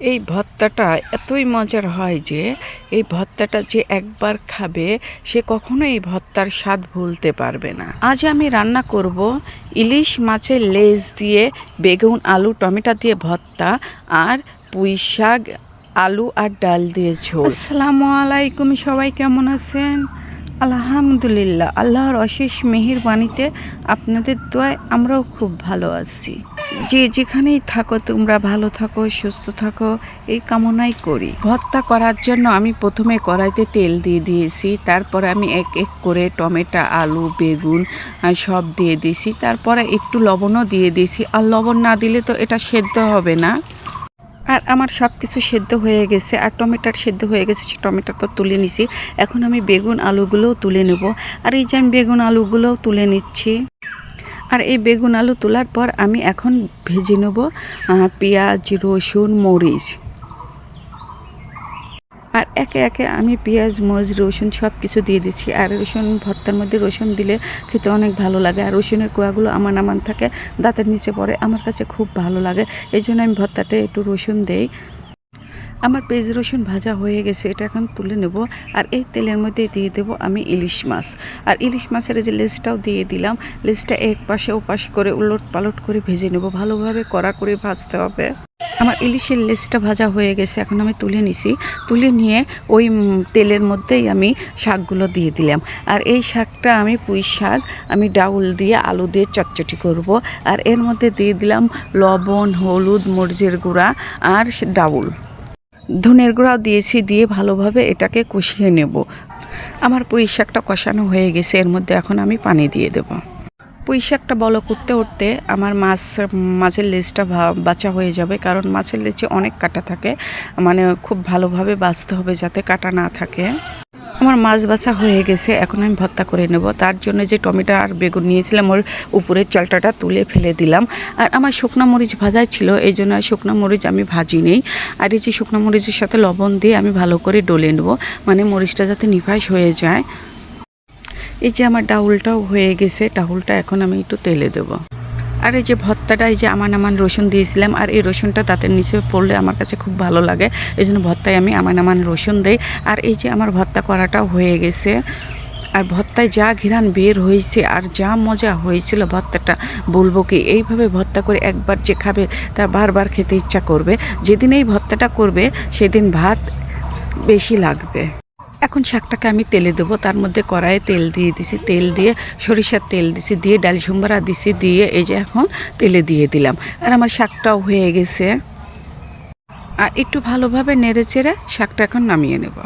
এই ভর্তাটা এতই মজার হয় যে, এই ভর্তাটা যে একবার খাবে, সে কখনো এই ভর্তার স্বাদ ভুলতে পারবে না। আজ আমি রান্না করব ইলিশ মাছের লেজ দিয়ে বেগুন, আলু, টমেটো দিয়ে ভর্তা আর পুঁই শাক, আলু আর ডাল দিয়ে ঝোল। আসসালামু আলাইকুম, সবাই কেমন আছেন? আলহামদুলিল্লাহ, আল্লাহর অশেষ মেহেরবাণীতে আপনাদের দোয়ায় আমরাও খুব ভালো আছি। যে যেখানেই থাকো, তোমরা ভালো থাকো, সুস্থ থাকো, এই কামনাই করি। ভর্তা করার জন্য আমি প্রথমে কড়াইতে তেল দিয়ে দিয়েছি, তারপরে আমি এক এক করে টমেটো, আলু, বেগুন সব দিয়ে দিয়েছি, তারপরে একটু লবণও দিয়ে দিয়েছি। আর লবণ না দিলে তো এটা সেদ্ধ হবে না। আর আমার সব কিছু সেদ্ধ হয়ে গেছে, আর টমেটোর সেদ্ধ হয়ে গেছে, সে টমেটো তো তুলে নিছি। এখন আমি বেগুন আলুগুলোও তুলে নেব। আর এই যে আমি বেগুন আলুগুলোও তুলে নিচ্ছি। আর এই বেগুন আলু তোলার পর আমি এখন ভেজে নেব পেঁয়াজ, রসুন, মরিচ। আর একে একে আমি পেঁয়াজ, মরিচ, রসুন সব কিছু দিয়ে দিচ্ছি। আর রসুন, ভর্তার মধ্যে রসুন দিলে খেতে অনেক ভালো লাগে। আর রসুনের কোয়াগুলো আমার আমান থাকে, দাঁতের নিচে পড়ে। আমার কাছে খুব ভালো লাগে। এই জন্য আমি ভর্তাতে একটু রসুন দেই। আমার পেঁয়াজ রসুন ভাজা হয়ে গেছে, এটা এখন তুলে নেব। আর এই তেলের মধ্যে দিয়ে দেব আমি ইলিশ মাছ। আর ইলিশ মাছের যে লেজটাও দিয়ে দিলাম, লেজটা এক পাশে ও পাশে করে উলট পালট করে ভেজে নেব। ভালোভাবে কড়া করে ভাজতে হবে। আমার ইলিশের লেজটা ভাজা হয়ে গেছে, এখন আমি তুলে নিছি। তুলে নিয়ে ওই তেলের মধ্যেই আমি শাকগুলো দিয়ে দিলাম। আর এই শাকটা আমি পুঁই শাক, আমি ডাউল দিয়ে আলু দিয়ে চটচটি করব। আর এর মধ্যে দিয়ে দিলাম লবণ, হলুদ, মরিচের গুঁড়া আর ডাউল। ধনের গুঁড়াও দিয়েছি, দিয়ে ভালোভাবে এটাকে কষিয়ে নেব। আমার পুঁই শাকটা কষানো হয়ে গেছে, এর মধ্যে এখন আমি পানি দিয়ে দেব। পুঁই শাকটা বলো করতে উঠতে আমার মাছ, মাছের লেজটা বাঁচা হয়ে যাবে, কারণ মাছের লেজে অনেক কাটা থাকে। মানে খুব ভালোভাবে বাঁচতে হবে যাতে কাটা না থাকে। আমার মাছ বাছা হয়ে গেছে, এখন আমি ভর্তা করে নেব। তার জন্য যে টমেটো আর বেগুন নিয়েছিলাম, ওর উপরের চালটাটা তুলে ফেলে দিলাম। আর আমার শুকনো মরিচ ভাজা ছিল, এই জন্য আর শুকনো মরিচ আমি ভাজি নেই। আর এই যে শুকনো মরিচের সাথে লবণ দিয়ে আমি ভালো করে ডলে নেব মানে মরিচটা যাতে নিভাস হয়ে যায়। এই যে আমার ডাউলটাও হয়ে গেছে, ডাউলটা এখন আমি একটু তেলে দেবো। আর এই যে ভর্তাটা এই যে আমান আমান রসুন দিয়েছিলাম, আর এই রসুনটা দাঁতের নিচে পড়লে আমার কাছে খুব ভালো লাগে। এই জন্য ভর্তায় আমি আমান আমান রসুন দেই। আর এই যে আমার ভর্তা করাটাও হয়ে গেছে। আর ভর্তায় যা ঘিরান বের হয়েছে আর যা মজা হয়েছিল ভর্তাটা বলব কি, এইভাবে ভর্তা করে একবার যে খাবে তার বারবার খেতে ইচ্ছা করবে। যেদিন এই ভর্তাটা করবে, সেদিন ভাত বেশি লাগবে। এখন শাকটাকে আমি তেলে দেবো। তার মধ্যে কড়াইয়ে তেল দিয়ে দিছি। তেল দিয়ে সরিষার তেল দিছি, দিয়ে ডাল সম্বারা দিছি, দিয়ে এই যে এখন তেলে দিয়ে দিলাম। আর আমার শাকটাও হয়ে গেছে। আর একটু ভালোভাবে নেড়ে চেড়ে শাকটা এখন নামিয়ে নেব।